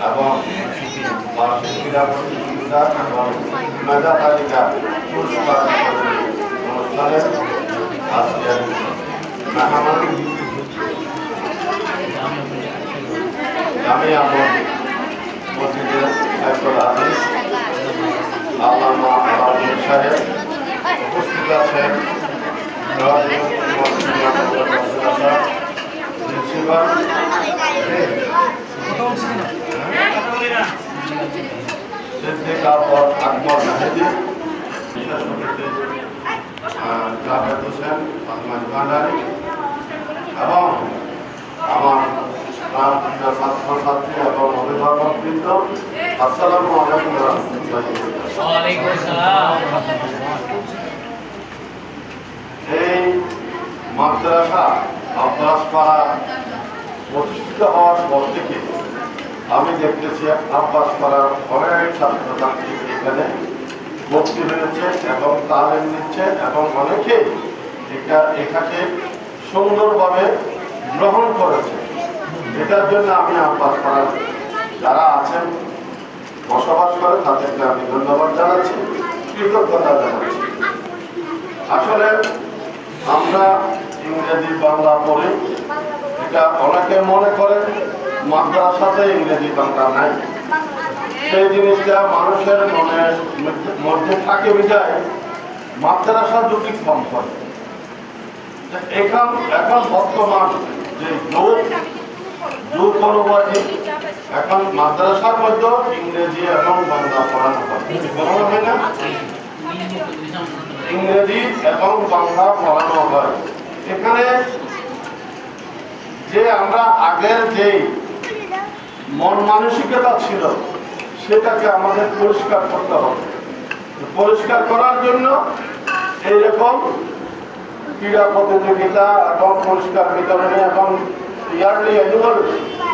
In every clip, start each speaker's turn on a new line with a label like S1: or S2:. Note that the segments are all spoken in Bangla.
S1: এবং মেধা তালিকা পুরস্কার অনুষ্ঠানে আজকে মেহমান জামিয়া মসজিদের একজন আদেশ আল্লামা আলাউদ্দিন সাহেব উপস্থিত আছেন হোসেন আহমদ এবং আমার প্রতিষ্ঠিত হওয়ার পর থেকে আমি দেখতেছি আব্বাস পাড়ার অনেক ছাত্রছাত্রী এখানে ভর্তি হয়েছে এবং তালিম নিচ্ছে এবং অনেকে এটা এখানে সুন্দরভাবে গ্রহণ করেছে। এটার জন্য আমি আব্বাস পাড়ার যারা আছেন, বসবাস করে, তাদেরকে আমি ধন্যবাদ জানাচ্ছি, কৃতজ্ঞতা জানাচ্ছি। আসলে আমরা ইংরেজি বাংলা পড়ি, এটা অনেকে মনে করে মাদ্রাসাতে ইংরেজি বাংলা নাই। সেই জিনিসটা মানুষের মনে মধ্যে থাকে বিদায় মাদ্রাসা দুটি কম করে এখন এখন বর্তমান যে অনুবাদী এখন মাদ্রাসার মধ্যে ইংরেজি বাংলা পড়ানো হয়। না ইংরেজি এবং বাংলা পড়ানো হয়। এখানে যে আমরা আগের যে মন মানসিকতা ছিল, সেটাকে আমাদের পরিষ্কার করতে হবে। পরিষ্কার করার জন্য এইরকম ক্রীড়া প্রতিযোগিতা এবং পুরস্কার বিতরণী এবং ইয়ারলি অ্যানুয়াল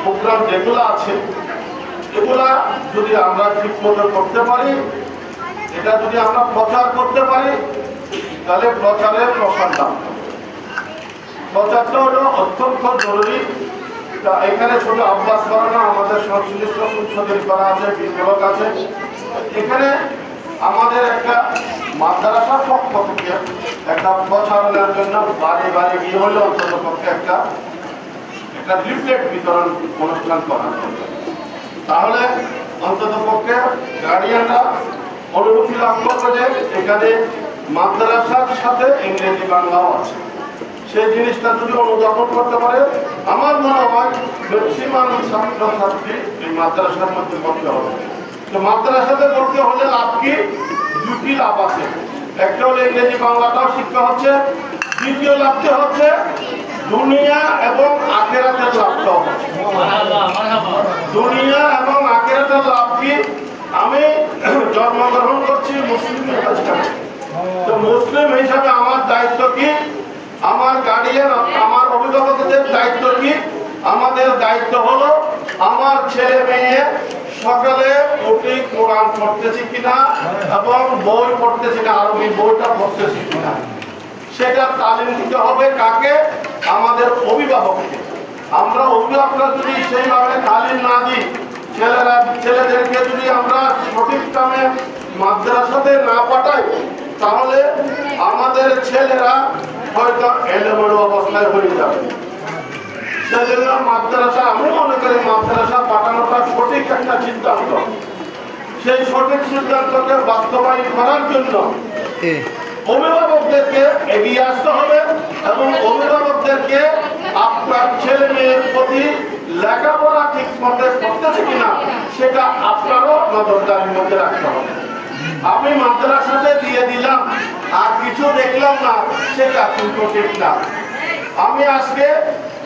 S1: প্রোগ্রাম যেগুলো আছে, এগুলা যদি আমরা ঠিক মতো করতে পারি, এটা যদি আমরা প্রচার করতে পারি, তাহলে প্রচারের প্রসার লাভ প্রচারটা হলো অত্যন্ত জরুরি। তা এখানে ছোট অভ্যাস করা না আমাদের সংশ্লিষ্ট সংশোধনী করা আছে বিপ্লব আছে। এখানে আমাদের একটা মাদ্রাসার পক্ষ একটা জন্য বাড়ি বাড়ি গিয়ে হলে অন্তত পক্ষে একটা একটা লিফলেট বিতরণ অনুষ্ঠান করা তাহলে অন্তত পক্ষে গার্ডিয়ানরা লাভ করবে যে এখানে মাদ্রাসার সাথে ইংরেজি বাংলাও আছে সেই জিনিসটা যদি অনুধাবন করতে পারে আমার মনে হয় ম্যাক্সিমাম ছাত্র ছাত্রী এই মাদ্রাসার মধ্যে হবে। তো মাদ্রাসাতে পড়তে হলে লাভ কি? দুটি লাভ আছে। একটা হলো ইংরেজি বাংলাটাও শিখতে হচ্ছে, দ্বিতীয় লাভটি হচ্ছে দুনিয়া এবং আখেরাতের লাভটা দুনিয়া এবং আখেরাতের লাভ কি? আমি জন্মগ্রহণ করছি মুসলিম হিসাবে। তো মুসলিম হিসাবে আমার দায়িত্ব কি? আমার গার্ডিয়ান আমার অভিভাবকদের দায়িত্ব কি? আমাদের দায়িত্ব হলো আমার ছেলে মেয়ে সকালে উঠে কোরআন পড়তেছি কিনা এবং বই পড়তেছি না আরবি বইটা পড়তেছি কিনা, সেটা তালিম দিতে হবে কাকে? আমাদের অভিভাবককে। আমরা অভিভাবকরা যদি সেইভাবে তালিম না দিই, ছেলেরা, ছেলেদেরকে যদি আমরা সঠিক কামে মাদ্রাসাতে না পাঠাই, তাহলে আমাদের ছেলেরা হয়তো এলোমেলো অবস্থায় হয়ে যাবে। সেজন্য মাদ্রাসা আমি মনে করি মাদ্রাসা পাঠানোটা সঠিক একটা সিদ্ধান্ত। সেই সঠিক সিদ্ধান্তকে বাস্তবায়ন করার জন্য অভিভাবকদেরকে এগিয়ে আসতে হবে এবং অভিভাবকদেরকে আপনার ছেলে মেয়ের প্রতি লেখাপড়া ঠিক মতো করতেছে কিনা সেটা আপনারও নজরদারির মধ্যে রাখতে হবে। আমি মাদ্রাসাতে দিয়ে দিলাম আর কিছু দেখলাম না সেটা কিন্তু ঠিক না। আমি আজকে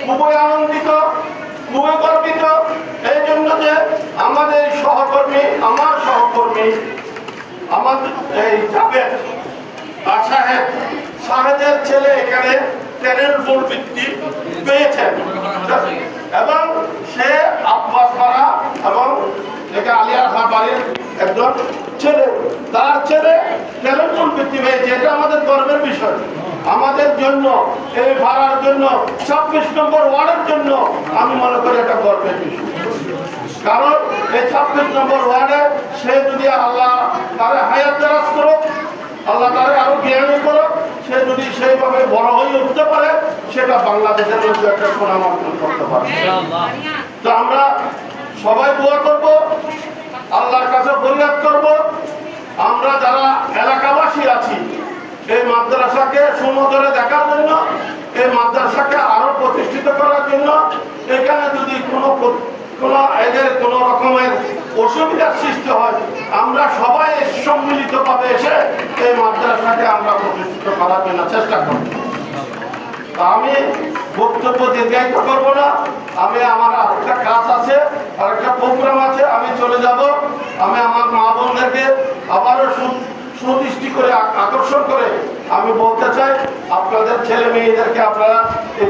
S1: খুবই আনন্দিত, খুবই গর্বিত। এই জন্য যে আমাদের সহকর্মী, আমার সহকর্মী আমাদের এই জাভেদ সাহেব, সাহেবের ছেলে এখানে ট্রেনের উপর ভিত্তি পেয়েছেন। এবং সে আব্বাস পাড়া এবং একে আলিয়ার বাড়ির একজন ছেলে। তার ছেলে ট্রেনের উপর ভিত্তি পেয়েছে, এটা আমাদের গর্বের বিষয়। আমাদের জন্য, এই ভাড়ার জন্য, ছাব্বিশ নম্বর ওয়ার্ডের জন্য আমি মনে করি এটা গর্বের বিষয়। কারণ এই ছাব্বিশ নম্বর ওয়ার্ডে সে যদি আল্লাহ তারে হায়াত দারাজ করো আল্লাহ তারে আরও জ্ঞানী করো সে যদি সেইভাবে বড় হয়ে উঠতে পারে, সেটা বাংলাদেশের মধ্যে একটা সুনাম অর্জন করতে পারে। তো আমরা সবাই দোয়া করব, আল্লাহর কাছে ফরিয়াদ করব। আমরা যারা এলাকাবাসী আছি এই মাদ্রাসাকে সুনজরে দেখার জন্য, এই মাদ্রাসাকে আরও প্রতিষ্ঠিত করার জন্য এখানে যদি কোনো কোনো এদের কোনো রকমের অসুবিধার সৃষ্টি হয়, আমরা সবাই সম্মিলিতভাবে এসে এই মাদ্রাসাকে আমরা প্রতিষ্ঠিত করার জন্য চেষ্টা করব। আমি বক্তব্য দীর্ঘায়িত করব না। আমি আমার আরেকটা কাজ আছে, আরেকটা প্রোগ্রাম আছে, আমি চলে যাব। আমি আমার মা বোনদেরকে আবারও সুদৃষ্টি করে আকর্ষণ করে আমি বলতে চাই, আপনাদের ছেলে মেয়েদেরকে আপনারা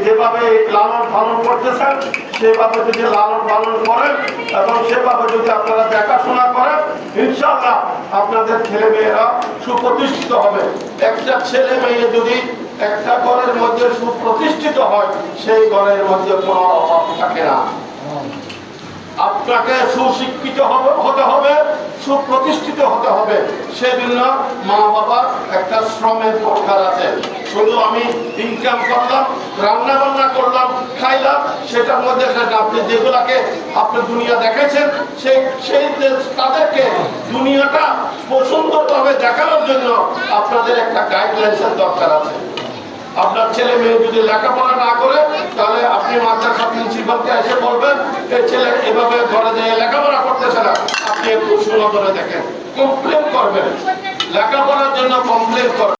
S1: যেভাবে লালন পালন করতেছেন, সেভাবে যদি লালন পালন করেন এবং সেভাবে যদি আপনারা দেখাশোনা করেন, ইনশাআল্লাহ আপনাদের ছেলে মেয়েরা সুপ্রতিষ্ঠিত হবে। একটা ছেলে মেয়ে যদি একটা ঘরের মধ্যে সুপ্রতিষ্ঠিত হয়, সেই ঘরের মধ্যে কোনো অভাব থাকে না। আপনাকে সুশিক্ষিত হতে হবে সুপ্রতিষ্ঠিত হতে হবে। সেজন্য মা বাবার একটা শ্রমের দরকার আছে। শুধু আমি ইনকাম করলাম রান্না বান্না করলাম, খাইলাম, সেটার মধ্যে আপনি যেগুলাকে আপনি দুনিয়া দেখেছেন, সেই সেই তাদেরকে দুনিয়াটা সুন্দরভাবে দেখানোর জন্য আপনাদের একটা গাইডলাইন্সের দরকার আছে। আপনার ছেলে মেয়ে যদি লেখাপড়া না করে, তাহলে আপনি মাদ্রাসা প্রিন্সিপালকে এসে বলবেন এই ছেলে, এভাবে ঘরে যেয়ে লেখাপড়া করতেছে না। আপনি একটু সুনজরে দেখেন। কমপ্লেন করবেন। লেখাপড়ার জন্য কমপ্লেন করবেন।